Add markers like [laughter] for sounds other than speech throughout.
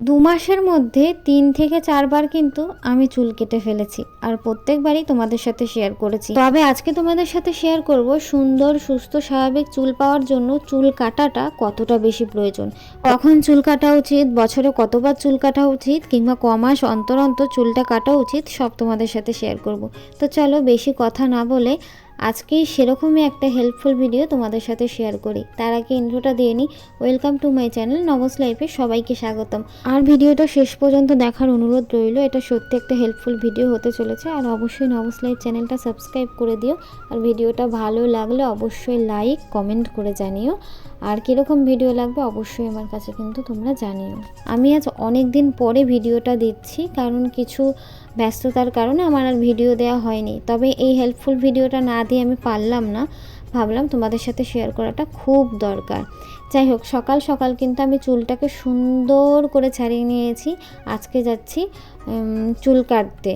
দু মাসের মধ্যে তিন থেকে চারবার কিন্তু আমি চুল কেটে ফেলেছি আর প্রত্যেকবারই তোমাদের সাথে শেয়ার করেছি। তবে আজকে তোমাদের সাথে শেয়ার করব সুন্দর, সুস্থ, স্বাভাবিক চুল পাওয়ার জন্য চুল কাটাটা কতটা বেশি প্রয়োজন। কখন চুল কাটা উচিত, বছরে কতবার চুল কাটা উচিত, কিংবা ক মাস অন্তর অন্তর চুলটা কাটা উচিত, সব তোমাদের সাথে শেয়ার করব। তো চলো বেশি কথা না বলে আজকেই সেরকমই একটা হেল্পফুল ভিডিও তোমাদের সাথে শেয়ার করি। তার আগে ইন্ট্রোটা দিয়ে নিই ওয়েলকাম টু মাই চ্যানেল নবস লাইফে সবাইকে স্বাগতম। আর ভিডিওটা শেষ পর্যন্ত দেখার অনুরোধ রইল, এটা সত্যি একটা হেল্পফুল ভিডিও হতে চলেছে। আর অবশ্যই নবস লাইফ চ্যানেলটা সাবস্ক্রাইব করে দিও। আর ভিডিওটা ভালো লাগলে অবশ্যই লাইক কমেন্ট করে জানিও। আর কীরকম ভিডিও লাগবে অবশ্যই আমার কাছে কিন্তু তোমরা জানিও। আমি আজ অনেক দিন পরে ভিডিওটা দিচ্ছি, কারণ কিছু ব্যস্ততার কারণে আমার আর ভিডিও দেওয়া হয়নি। তবে এই হেল্পফুল ভিডিওটা না দিয়ে আমি পারলাম না। ভাবলাম তোমাদের সাথে শেয়ার করাটা খুব দরকার। যাই হোক, সকাল সকাল কিন্তু আমি চুলটাকে সুন্দর করে ছাড়িয়ে নিয়েছি। আজকে যাচ্ছি চুল কাটতে।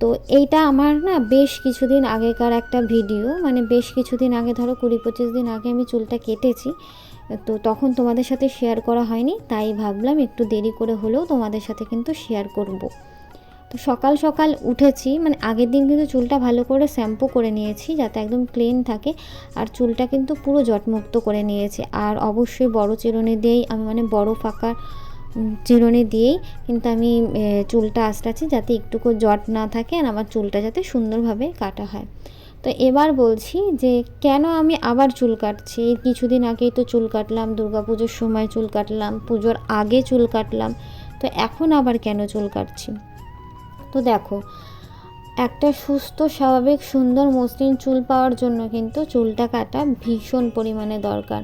তো এইটা আমার না বেশ কিছুদিন আগেকার একটা ভিডিও। মানে বেশ কিছুদিন আগে ধরো কুড়ি পঁচিশ দিন আগে আমি চুলটা কেটেছি। তো তখন তোমাদের সাথে শেয়ার করা হয়নি তাই ভাবলাম একটু দেরি করে হলেও তোমাদের সাথে কিন্তু শেয়ার করব। তো সকাল সকাল উঠেছি মানে আগের দিন কিন্তু চুলটা ভালো করে শ্যাম্পু করে নিয়েছি যাতে একদম ক্লিন থাকে। আর চুলটা কিন্তু পুরো জটমুক্ত করে নিয়েছি। আর অবশ্যই বড় চিরুনি দিয়েই আমি মানে বড় ফাঁকা উম, চিরুনি দিয়েই কিন্তু আমি চুলটা আঁচড়াচ্ছি যাতে একটুকু জট না থাকে আর আমার চুলটা যাতে সুন্দরভাবে কাটা হয়। তো এবার বলছি যে কেন আমি আবার চুল কাটছি? কিছুদিন আগেই তো চুল কাটলাম পুজোর সময় চুল কাটলাম, পুজোর আগে চুল কাটলাম, তো এখন আবার কেন চুল কাটছি? তো দেখো, একটা সুস্থ, স্বাভাবিক, সুন্দর, মসৃণ চুল পাওয়ার জন্য কিন্তু চুলটা কাটা ভীষণ পরিমাণে দরকার।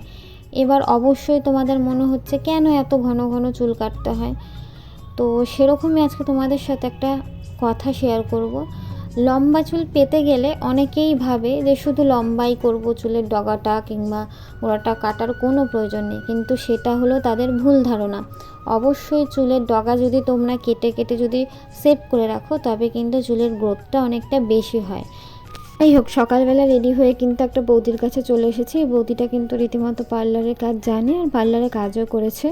এবার অবশ্যই তোমাদের মনে হচ্ছে কেন এত ঘন ঘন চুল কাটতে হয়? তো সেরকমই আজকে তোমাদের সাথে একটা কথা শেয়ার করব। লম্বা চুল পেতে গেলে অনেকেই ভাবে যে শুধু লম্বাই করব চুলের ডগাটা কিংবা গোড়াটা কাটার কোনো প্রয়োজন নেই, কিন্তু সেটা হলো তাদের ভুল ধারণা। অবশ্যই চুলের ডগা যদি তোমরা কেটে কেটে যদি সেট করে রাখো, তবে কিন্তু চুলের গ্রোথটা অনেকটা বেশি হয়। যাই হোক, সকালবেলা রেডি হয়ে কিন্তু একটা বৌদির কাছে চলে এসেছি। এই বৌদিটা কিন্তু রীতিমতো পার্লারের কাজ জানে আর পার্লারে কাজও করেছে।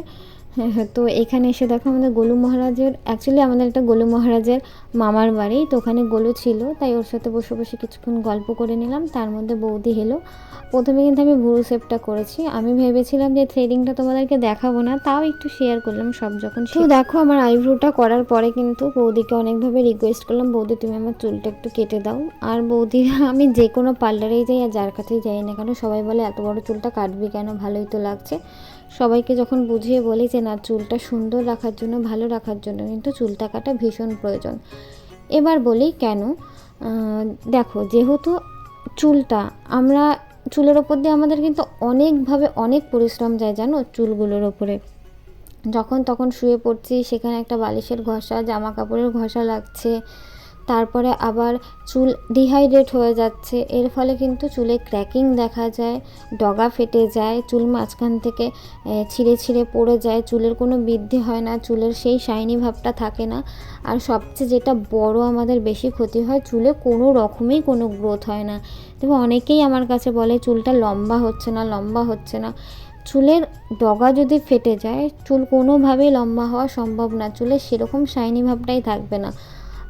[laughs] তো এখানে এসে দেখো আমাদের গোলু মহারাজের অ্যাকচুয়ালি আমাদের একটা গোলু মহারাজের মামার বাড়ি তো ওখানে গোলু ছিল তাই ওর সাথে বসে বসে কিছুক্ষণ গল্প করে নিলাম তার মধ্যে বৌদি হেলো প্রথমে কিন্তু আমি ভুরু শেপটা করেছি আমি ভেবেছিলাম যে থ্রেডিংটা তোমাদেরকে দেখাবো না তাও একটু শেয়ার করলাম সব যখন তো দেখো আমার আইব্রোটা করার পরে কিন্তু বৌদিকে অনেকভাবে রিকোয়েস্ট করলাম বৌদি তুমি আমার চুলটা একটু কেটে দাও। আর বৌদি [laughs] আমি যে কোনো পার্লারেই যাই আর যার কাছেই যাই না কেন সবাই বলে এত বড় চুলটা কাটবি কেন? ভালোই তো লাগছে। সবাইকে যখন বুঝিয়ে বলি যে না, চুলটা সুন্দর রাখার জন্য, ভালো রাখার জন্য কিন্তু চুলটা কাটা ভীষণ প্রয়োজন। এবার বলি কেন? দেখো, যেহেতু চুলটা, আমরা চুলের ওপর দিয়ে আমাদের কিন্তু অনেকভাবে অনেক পরিশ্রম যায়, জানো চুলগুলোর ওপরে। যখন তখন শুয়ে পড়ছি, সেখানে একটা বালিশের ঘষা, জামা কাপড়ের ঘষা লাগছে তারপরে আবার চুল ডিহাইড্রেট হয়ে যাচ্ছে। এর ফলে কিন্তু চুলে ক্র্যাকিং দেখা যায়, ডগা ফেটে যায়, চুল মাঝখান থেকে ছিঁড়ে ছিঁড়ে পড়ে যায়, চুলের কোনো বৃদ্ধি হয় না, চুলের সেই শাইনি ভাবটা থাকে না। আর সবচেয়ে যেটা বড় আমাদের বেশি ক্ষতি হয়, চুলে কোনো রকমই কোনো গ্রোথ হয় না। তবে অনেকেই আমার কাছে বলে, চুলটা লম্বা হচ্ছে না, লম্বা হচ্ছে না। চুলের ডগা যদি ফেটে যায়, চুল কোনোভাবেই লম্বা হওয়া সম্ভব না চুলের সেরকম শাইনি ভাবটাই থাকবে না।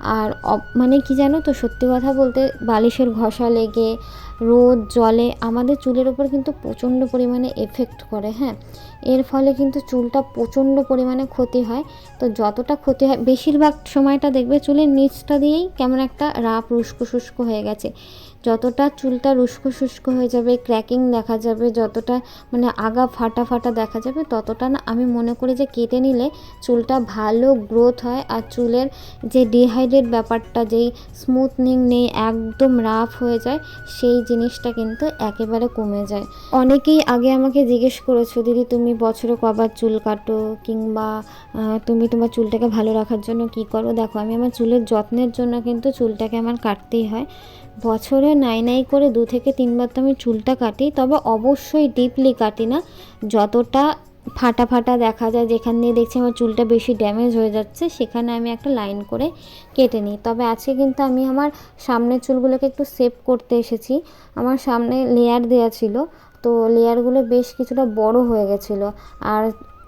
আর মানে কি জানো তো, সত্যি কথা বলতে বালিশের ঘষা লেগে, রোদ, জলে আমাদের চুলের ওপর কিন্তু প্রচণ্ড পরিমাণে এফেক্ট করে হ্যাঁ? এর ফলে কিন্তু চুলটা প্রচণ্ড পরিমাণে ক্ষতি হয়। তো যতটা ক্ষতি হয়, বেশিরভাগ সময়টা দেখবে চুলের নিচটা দিয়েই কেমন একটা রাপ রুস্কো শুষ্ক হয়ে গেছে। যতটা চুলটা উস্কো শুষ্ক হয়ে যাবে ক্র্যাকিং দেখা যাবে, যতটা মানে আগা ফাটা ফাটা দেখা যাবে, ততটা না আমি মনে করি যে কেটে নিলে চুলটা ভালো গ্রোথ হয় আর চুলের যে ডিহাইড্রেট ব্যাপারটা, যেই স্মুথনিং নেই, একদম রাফ হয়ে যায়, সেই জিনিসটা কিন্তু একেবারে কমে যায়। অনেকেই আগে আমাকে জিজ্ঞেস করেছ, দিদি, তুমি বছরে কবার চুল কাটো? কিংবা তুমি তোমার চুলটাকে ভালো রাখার জন্য কি করো? দেখো, আমি আমার চুলের যত্নের জন্য কিন্তু চুলটাকে আমার কাটতেই হয়। বছরে নাই নাই করে দু থেকে তিনবার তো আমি চুলটা কাটি, তবে অবশ্যই ডিপলি কাটি না। যতটা ফাটা ফাটা দেখা যায়, যেখান দিয়ে দেখছি আমার চুলটা বেশি ড্যামেজ হয়ে যাচ্ছে, সেখানে আমি একটা লাইন করে কেটে নিই। তবে আজকে কিন্তু আমি আমার সামনের চুলগুলোকে একটু সেভ করতে এসেছি। আমার সামনে লেয়ার দেওয়া ছিল, তো লেয়ারগুলো বেশ কিছুটা বড় হয়ে গেছিল। আর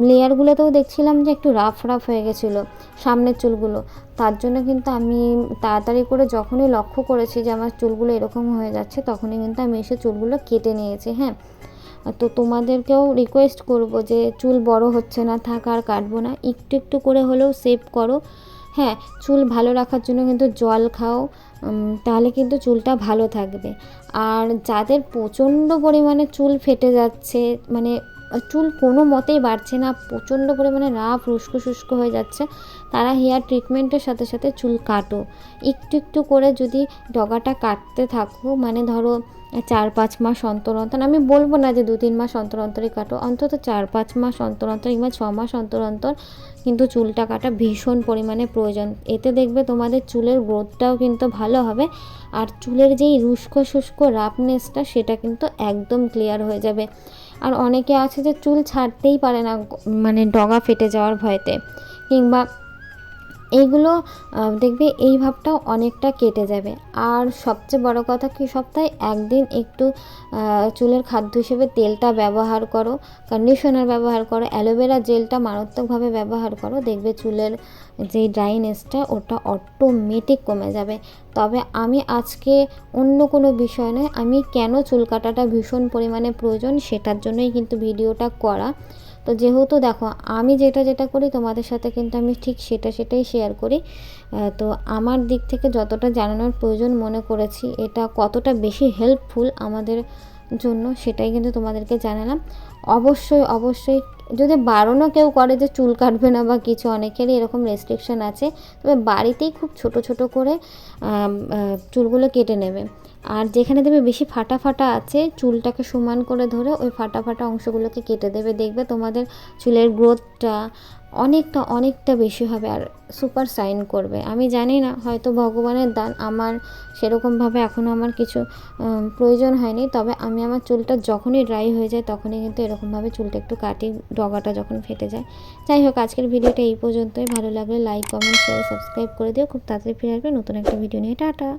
লেয়ারগুলোতেও দেখছিলাম যে একটু রাফ রাফ হয়ে গেছিল সামনের চুলগুলো। তার জন্য কিন্তু আমি তাড়াতাড়ি করে যখনই লক্ষ্য করেছি যে আমার চুলগুলো এরকম হয়ে যাচ্ছে, তখনই কিন্তু আমি এসে চুলগুলো কেটে নিয়েছি হ্যাঁ। তো তোমাদেরকেও রিকোয়েস্ট করব যে চুল বড় হচ্ছে না, থাক আর কাটবো না, একটু একটু করে হলেও সেভ করো হ্যাঁ। চুল ভালো রাখার জন্য কিন্তু জল খাও তাহলে কিন্তু চুলটা ভালো থাকবে। আর যাদের প্রচণ্ড পরিমাণে চুল ফেটে যাচ্ছে মানে চুল কোনো মতেই বাড়ছে না, প্রচণ্ড পরিমাণে রাফ, রুস্কো শুষ্ক হয়ে যাচ্ছে। তারা হেয়ার ট্রিটমেন্টের সাথে সাথে চুল কাটো। একটু একটু করে যদি ডগাটা কাটতে থাকো মানে ধরো চার পাঁচ মাস অন্তর অন্তর, আমি বলব না যে দু তিন মাস অন্তর অন্তরই কাটো, অন্তত চার পাঁচ মাস অন্তর অন্তর কিংবা ছ মাস অন্তর অন্তর কিন্তু চুলটা কাটা ভীষণ পরিমাণে প্রয়োজন। এতে দেখবে তোমাদের চুলের গ্রোথটাও কিন্তু ভালো হবে, আর চুলের যেই রুস্কো শুষ্ক রাফনেসটা সেটা কিন্তু একদম ক্লিয়ার হয়ে যাবে। আর অনেকে আছে যে চুল ছাড়তেই পারে না মানে ডগা ফেটে যাওয়ার ভয়তে। কিংবা এইগুলো দেখবে এই ভাবটাও অনেকটা কেটে যাবে। আর সবচেয়ে বড় কথা কি, সপ্তাহে একদিন একটু চুলের খাদ্য হিসেবে তেলটা ব্যবহার করো কন্ডিশনার ব্যবহার করো, অ্যালোভেরা জেলটা মারাত্মকভাবে ব্যবহার করো। দেখবে চুলের যে ড্রাইনেসটা ওটা অটোমেটিক কমে যাবে। তবে আমি আজকে অন্য কোনো বিষয় নয়, আমি কেন চুল কাটাটা ভীষণ পরিমাণে প্রয়োজন সেটার জন্যই কিন্তু ভিডিওটা করা। তো যেহেতু দেখো, আমি যেটা যেটা করি, তোমাদের সাথে কিন্তু আমি ঠিক সেটা সেটাই শেয়ার করি। তো আমার দিক থেকে যতটা জানানোর প্রয়োজন মনে করেছি, এটা কতটা বেশি হেল্পফুল আমাদের জন্য সেটাই কিন্তু তোমাদেরকে জানালাম। অবশ্যই অবশ্যই যদি বারণও কেউ করে যে চুল কাটবে না বা কিছু, অনেকেরই এরকম রেস্ট্রিকশন আছে। তবে বাড়িতেই খুব ছোট ছোট করে চুলগুলো কেটে নেবে। আর যেখানে দেবে বেশি ফাটা ফাটা আছে, চুলটাকে সমান করে ধরে ওই ফাটা ফাটা অংশগুলোকে কেটে দেবে। দেখবে তোমাদের চুলের গ্রোথটা অনেকটা অনেকটা বেশি হবে আর সুপার সাইন করবে। আমি জানি না, হয়তো ভগবানের দান আমার সেরকমভাবে এখনও আমার কিছু প্রয়োজন হয়নি, তবে আমি আমার চুলটা যখনই ড্রাই হয়ে যায় তখনই কিন্তু এরকমভাবে চুলটা একটু কাটি, ডগাটা যখন ফেটে যায়। যাই হোক, আজকের ভিডিওটা এই পর্যন্তই। ভালো লাগলে লাইক কমেন্ট শেয়ার সাবস্ক্রাইব করে দিও। খুব তাড়াতাড়ি ফিরে আসবে নতুন একটা ভিডিও নিয়ে। টাটা!